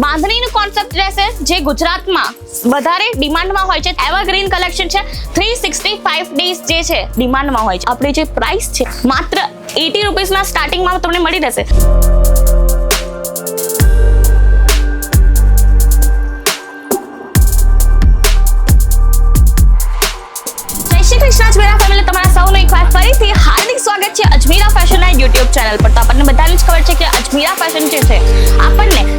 બાંધણીનું concept રહેશે જે ગુજરાતમાં વધારે ડિમાન્ડમાં હોય છે. એવરગ્રીન કલેક્શન છે. થ્રી સિક્સટી ફાઈવ ડેઝ જે છે ડિમાન્ડમાં હોય છે. આપણી જે પ્રાઇસ છે, માત્ર એટી રૂપીસના સ્ટાર્ટિંગમાં તમને મળી રહેશે. કૃષ્ણ, અજમેરા ફેમિલી તમારા સૌનું એકવાર ફરીથી હાર્દિક સ્વાગત છે અજમીરા ફેશનના યુટ્યુબ ચેનલ પર. તો આપણને બધાને જ ખબર છે કે અજમીરા ફેશન જે છે, આપણને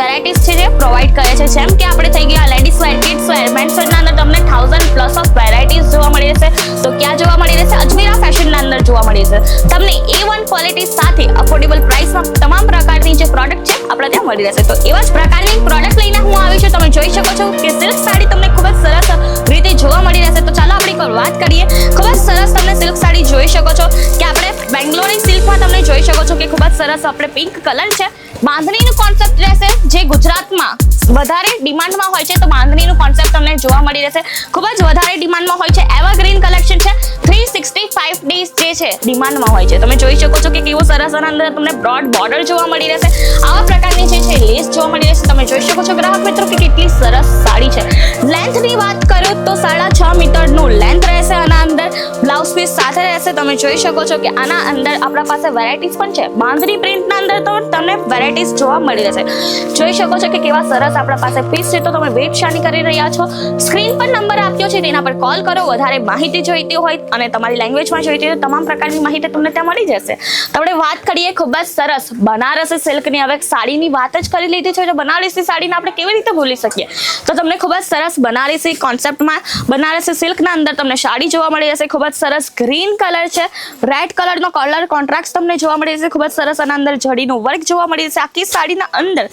વેરાયટીઝ છે જે પ્રોવાઈડ કરે છે. જેમ કે આપણે થઈ ગયા ladies wear kids wear mens વેરના અંદર તમને થાઉઝન્ડ પ્લસ ઓફ વેરાયટીઝ જોવા મળી રહેશે તો ક્યાં જોવા મળી રહેશે? અજમેરા ફેશનના અંદર જોવા મળી રહેશે. તમને એ વન ક્વોલિટી સાથે અફોર્ડેબલ પ્રાઇસમાં તમામ પ્રકારની જે પ્રોડક્ટ છે, આપણે ત્યાં મળી રહેશે. તો એવા જ પ્રકારની પ્રોડક્ટ લઈને હું આવી છું. તમે જોઈ શકો છો કે સિલ્ક સાડી તમને ખૂબ જ સરસ રીતે જોવા મળી રહેશે. તો ચાલો આપણે એક વાત કરીએ. ખૂબ જ સરસ તમે સિલ્ક સાડી જોઈ શકો છો કે આપણે બેંગ્લોરી સિલ્કમાં તમે જોઈ શકો છો કે ખૂબ જ સરસ આપણે પિંક કલર છે. બાંધણીનું કોન્સેપ્ટ રહેશે જે ગુજરાતમાં. વધારે ડિમાન્ડમાં હોય છે તો બાંધણીનું કોન્સેપ્ટ તમને જોવા મળી રહેશે. ખૂબ જ વધારે ડિમાન્ડમાં હોય છે. એવરગ્રીન કલેક્શન છે. થ્રી સિક્સટી ફાઈવ ડેઝ જે છે ડિમાન્ડમાં હોય છે. તમે જોઈ શકો છો કે કેવું સરસ આના અંદર તમને બ્રોડ બોર્ડર જોવા મળી રહેશે. આવા પ્રકારની જે છે લેસ જોવા મળી રહેશે. તમે જોઈ શકો છો ગ્રાહક મિત્રો કે કેટલી સરસ સાડી છે. લેન્થની વાત કરું તો સાડા છ મીટરનું લેન્થ રહેશે આના અંદર. બ્લાઉઝ પીસ સાથે રહેશે. તમે જોઈ શકો છો કે આના અંદર આપણા પાસે વેરાયટીઝ પણ છે. બાંધણી પ્રિન્ટના અંદર તો તમને વેરાયટીઝ જોવા મળી રહેશે. જોઈ શકો છો કે કેવા સરસ આપણા પાસે પીસ છે તમે વેટ કરી રહ્યા છો. સ્ક્રીન પર નંબર આપ્યો છે, તેના પર કોલ કરો, વધારે માહિતી જોઈતી હોય અને તમારી લેંગ્વેજમાં જોઈતી હોય તમામ પ્રકારની માહિતી તમને ત્યાં મળી જશે. આપણે વાત કરીએ ખૂબ જ સરસ બનારસી સિલ્કની. હવે સાડીની વાત જ કરી લીધી છે તો બનારસી સાડીને આપણે કેવી રીતે ભૂલી શકીએ? તો તમને ખૂબ જ સરસ બનારસી કોન્સેપ્ટમાં બનારસી સિલ્કના અંદર તમને સાડી જોવા મળી જશે, ખૂબ જ સરસ ગ્રીન કલર છે. રેડ કલરનો કલર કોન્ટ્રાક્ટ તમને જોવા મળી જશે, ખૂબ જ સરસ આના અંદર જડીનું વર્ક જોવા મળી જશે. આખી સાડીના અંદર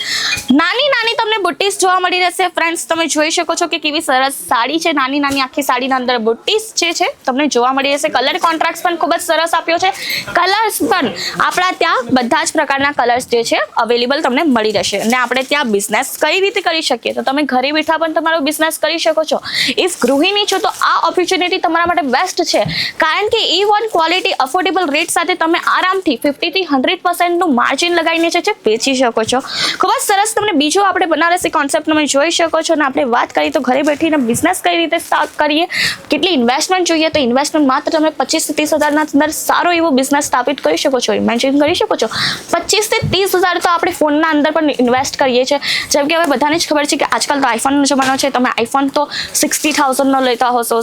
નાની નાની તમને બુટ્ટીસ જોવા મળી રહેશે. ફ્રેન્ડ્સ તમે જોઈ શકો છો કે કેવી સરસ સાડી છે. નાની નાની આખી સાડીના અંદર બુટ્ટીસ જે છે, તમને જોવા મળી રહેશે. કલર કોન્ટ્રાક્ટ પણ ખૂબ જ સરસ આપ્યો છે. કલર્સ પણ આપણા ત્યાં બધા જ પ્રકારના કલર્સ જે છે અવેલેબલ તમને મળી રહેશે. અને આપણે ત્યાં બિઝનેસ કઈ રીતે કરી શકીએ? તો તમે ઘરે બેઠા પણ તમારો બિઝનેસ કરી શકો છો. ઇફ ગૃહિણી છો, તો આ ઓપોર્ચ્યુનિટી તમારા માટે બેસ્ટ છે. કારણ કે A one quality affordable rate સાથે તમે આરામથી ફિફ્ટીથી હંડ્રેડ પર્સન્ટનું માર્જિન લગાવીને જે છે, વેચી શકો છો. ખૂબ જ સરસ તમને બીજું આપણે બનારસી કોન્સેપ્ટ તમે જોઈ શકો છો. અને આપણે વાત કરીએ તો ઘરે બેઠીને બિઝનેસ કઈ રીતે સ્ટાર્ટ કરીએ? કેટલી ઇન્વેસ્ટમેન્ટ જોઈએ તો ઇન્વેસ્ટમેન્ટ માત્ર તમે પચીસ ત્રીસ હજારના અંદર સારો એવો બિઝનેસ સ્થાપિત કરી શકો છો. ઇમેજિન કરી શકો છો? પચીસથી ત્રીસ હજાર તો આપણે ફોનના અંદર પણ ઇન્વેસ્ટ કરીએ છીએ. જેમ કે હવે બધાને જ ખબર છે કે આજકાલ તો આઈફોનનો જમાનો છે. તમે આઈફોન તો સિક્સટી થાઉઝન્ડનો લેતા હશો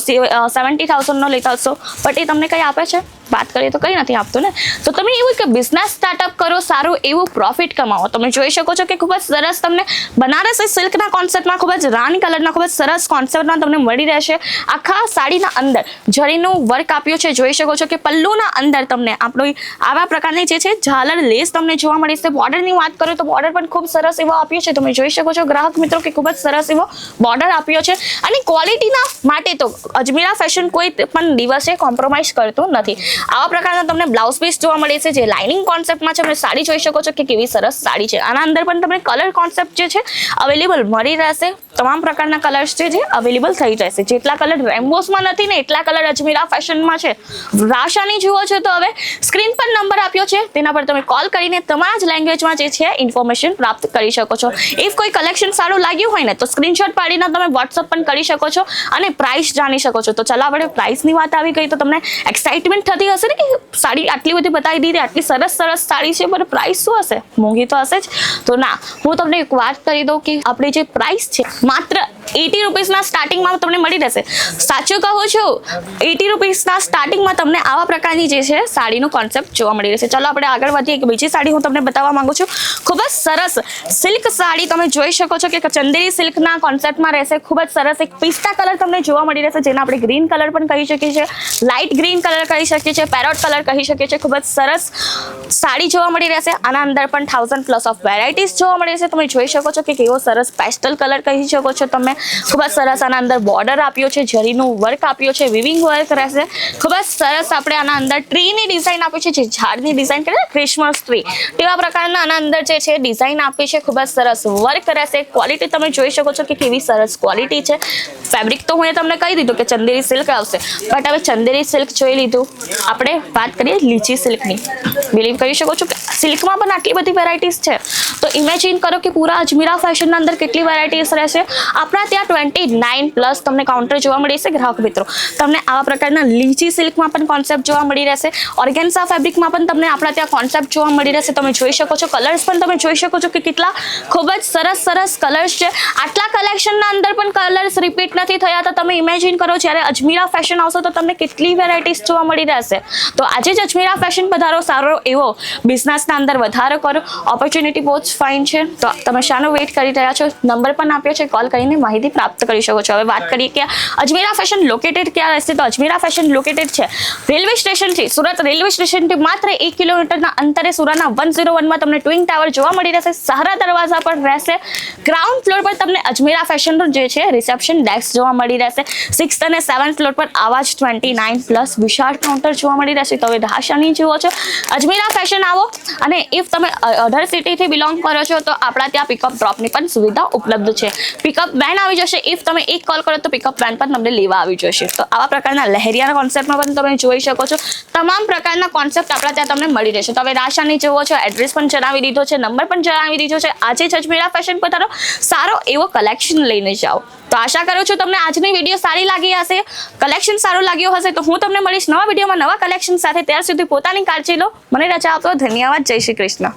સેવન્ટી થાઉઝન્ડનો લેતા હશો. બટ એ તમને કંઈ આપે છે? વાત કરીએ તો કંઈ નથી આપતું ને? તો તમે એવું કે બિઝનેસ સ્ટાર્ટઅપ કરો, સારું એવું પ્રોફિટ કમાવો. તમે જોઈ શકો છો કે ખૂબ જ સરસ તમને બનારસી સિલ્કના કોન્સેપ્ટમાં ખૂબ જ, રાણી કલરના ખૂબ જ સરસ કોન્સેપ્ટમાં તમને મળી રહેશે. આખા સાડીના અંદર જરીનું વર્ક આપ્યું છે. જોઈ શકો છો કે પલ્લુના અંદર તમને આપણું આવા પ્રકારની જે છે ઝાલર લેસ તમને જોવા મળી છે. બોર્ડરની વાત કરું તો બોર્ડર પણ ખૂબ સરસ એવો આપ્યો છે. તમે જોઈ શકો છો ગ્રાહક મિત્રો કે ખૂબ જ સરસ એવો બોર્ડર આપ્યો છે. અને ક્વોલિટીના માટે તો અજમીરા ફેશન કોઈ પણ દિવસે કોમ્પ્રોમાઇઝ કરતું નથી. આવા પ્રકારના તમને બ્લાઉઝ પીસ જોવા મળે છે, જે લાઇનિંગ કોન્સેપ્ટમાં છે. તમે સાડી જોઈ શકો છો કે કેવી સરસ સાડી છે. આના અંદર પણ તમને કલર કોન્સેપ્ટ જે છે અવેલેબલ મળી રહેશે. તમામ પ્રકારના કલર્સ છે જે અવેલેબલ થઈ જશે. જેટલા કલર રેમ્બોસમાં નથી ને એટલા કલર અજમેરા ફેશનમાં છે. રાશાની જુઓ છો તો હવે સ્ક્રીન પર નંબર આપ્યો છે. તેના પર તમે કોલ કરીને તમારા જ લેંગ્વેજમાં જે છે ઇન્ફોર્મેશન પ્રાપ્ત કરી શકો છો. ઇફ કોઈ કલેક્શન સારું લાગ્યું હોય ને તો સ્ક્રીનશોટ પાડીને તમે વોટ્સઅપ પણ કરી શકો છો અને પ્રાઇસ જાણી શકો છો. તો ચાલો આપણે પ્રાઇસની વાત આવી ગઈ તો તમને એક્સાઇટમેન્ટ થતી હશે ને કે સાડી આટલી બધી બતાવી દીધી, આટલી સરસ સરસ સાડી છે, પણ પ્રાઇસ શું હશે? મોંઘી તો હશે જ. તો ના, હું તમને એક વાત કરી દઉં કે આપણી જે પ્રાઇસ છે માત્ર એટી રૂપીસના સ્ટાર્ટિંગમાં તમને મળી રહેશે. સાચું કહું છું, એટી રૂપીસના સ્ટાર્ટિંગમાં તમને આવા પ્રકારની જે છે સાડીનો કોન્સેપ્ટ જોવા મળી રહેશે. ચાલો આપણે આગળ વધીએ કે બીજી સાડી હું તમને બતાવવા માંગુ છું. ખૂબ જ સરસ સિલ્ક સાડી તમે જોઈ શકો છો કે ચંદેરી સિલ્કના કોન્સેપ્ટમાં રહેશે. ખૂબ જ સરસ એક પિસ્તા કલર તમને જોવા મળી રહેશે, જેને આપણે ગ્રીન કલર પણ કહી શકીએ છીએ. લાઇટ ગ્રીન કલર કહી શકીએ છીએ પેરોટ કલર કહી શકીએ છીએ. ખૂબ જ સરસ સાડી જોવા મળી રહેશે. આના અંદર પણ થાઉઝન્ડ પ્લસ ઓફ વેરાયટીઝ જોવા મળી રહેશે. તમે જોઈ શકો છો કે કેવો સરસ પેસ્ટલ કલર કહી શકો છો તમે. ખૂબ જ સરસ આના અંદર બોર્ડર આપ્યો છે જરીનું વર્ક આપ્યો છે વિવિંગ વર્ક રહેશે. ખૂબ જ સરસ આપણે આના અંદર ટ્રીની ડિઝાઇન આપી છે, જે ઝાડની ડિઝાઇન કરે ક્રિસમસ ટ્રી તેવા પ્રકારના આના અંદર જે છે, ડિઝાઇન આપી છે, ખૂબ જ સરસ વર્ક રહેશે. ક્વોલિટી તમે જોઈ શકો છો કે કેવી સરસ ક્વોલિટી છે. ફેબ્રિક તો હું તમને કહી દીધું કે ચંદેરી સિલ્ક આવશે. બટ હવે ચંદેરી સિલ્ક જોઈ લીધું. આપણે વાત કરીએ લીચી સિલ્કની બિલીવ કરી શકો છો કે સિલ્કમાં પણ આટલી બધી વેરાયટીઝ છે. તો ઇમેજિન કરો કે પૂરા અજમીરા ફેશનના અંદર કેટલી વેરાયટીઝ રહેશે? આપણા ત્યાં ટ્વેન્ટી નાઇન પ્લસ તમને કાઉન્ટર જોવા મળી છે ગ્રાહક મિત્રો. તમને આવા પ્રકારના લીચી સિલ્કમાં પણ કોન્સેપ્ટ જોવા મળી રહેશે. ઓર્ગેન્સા ફેબ્રિકમાં પણ તમને આપણા ત્યાં કોન્સેપ્ટ જોવા મળી રહેશે. તમે જોઈ શકો છો કલર્સ પણ તમે જોઈ શકો છો કે કેટલા ખૂબ જ સરસ સરસ કલર્સ છે. આટલા કલેક્શનના અંદર પણ કલર્સ રિપીટ નથી થયા. તો તમે ઇમેજિન કરો જ્યારે અજમીરા ફેશન આવશે તો તમને કેટલી વેરાયટીઝ જોવા મળી રહેશે. તો આજે જ અજમીરા ફેશન પધારો સારો એવો બિઝનેસના અંદર વધારો કરો. ઓપોર્ચ્યુનિટી બહુ જ ફાઇન છે. તો તમે શાનો વેઇટ કરી રહ્યા છો? નંબર પણ આપ્યો છે. કોલ કરીને માહિતી પ્રાપ્ત કરી શકો છો. હવે વાત કરીએ કે અજમેરા ફેશન લોકેટેડ ક્યાં રહેશે? તો અજમેરા ફેશન લોકેટેડ છે રેલવે સ્ટેશનથી સુરત રેલવે સ્ટેશનથી માત્ર એક કિલોમીટરના અંતરે સુરતના વન ઝીરો વનમાં તમને ટ્વિન ટાવર જોવા મળી રહેશે. સહારા દરવાજા પર રહેશે. ગ્રાઉન્ડ ફ્લોર પર તમને અજમેરા ફેશનનું જે છે રિસેપ્શન ડેસ્ક જોવા મળી રહેશે. સિક્સ અને સેવન્થ ફ્લોર પર આવા જ ટ્વેન્ટી નાઇન પ્લસ વિશાળ કાઉન્ટર જોવા મળી રહેશે. તો હવે રાશાની જુઓ છો. અજમીરા ફેશન આવો. અને ઇફ તમે અધર સિટીથી બિલોંગ કરો છો, તો આપણા ત્યાં પિકઅપ ડ્રોપની પણ સુવિધા ઉપલબ્ધ છે. પિકઅપ વેન આવી જશે. ઇફ તમે એક કોલ કરો તો પિકઅપ વેન પણ તમને લેવા આવી જશે. તો આવા પ્રકારના લહેરિયાના કોન્સેપ્ટમાં પણ તમે જોઈ શકો છો. તમામ પ્રકારના કોન્સેપ્ટ આપણા ત્યાં તમને મળી રહેશે. તો હવે રાશાની જુઓ છો એડ્રેસ પણ જણાવી દીધો છે નંબર પણ જણાવી દીધો છે. આજે જ અજમેરા ફેશન પર તારો સારો એવો કલેક્શન લઈને જાઓ. તો આશા કરું છું તમને આજની વીડિયો સારી લાગી હશે. કલેક્શન સારું લાગ્યું હશે તો હું તમને મળીશ નવા વિડીયોમાં નવા કલેક્શન સાથે. ત્યાર સુધી પોતાની કાળજી લો. મને રજા આપો. ધન્યવાદ. જય શ્રી કૃષ્ણ.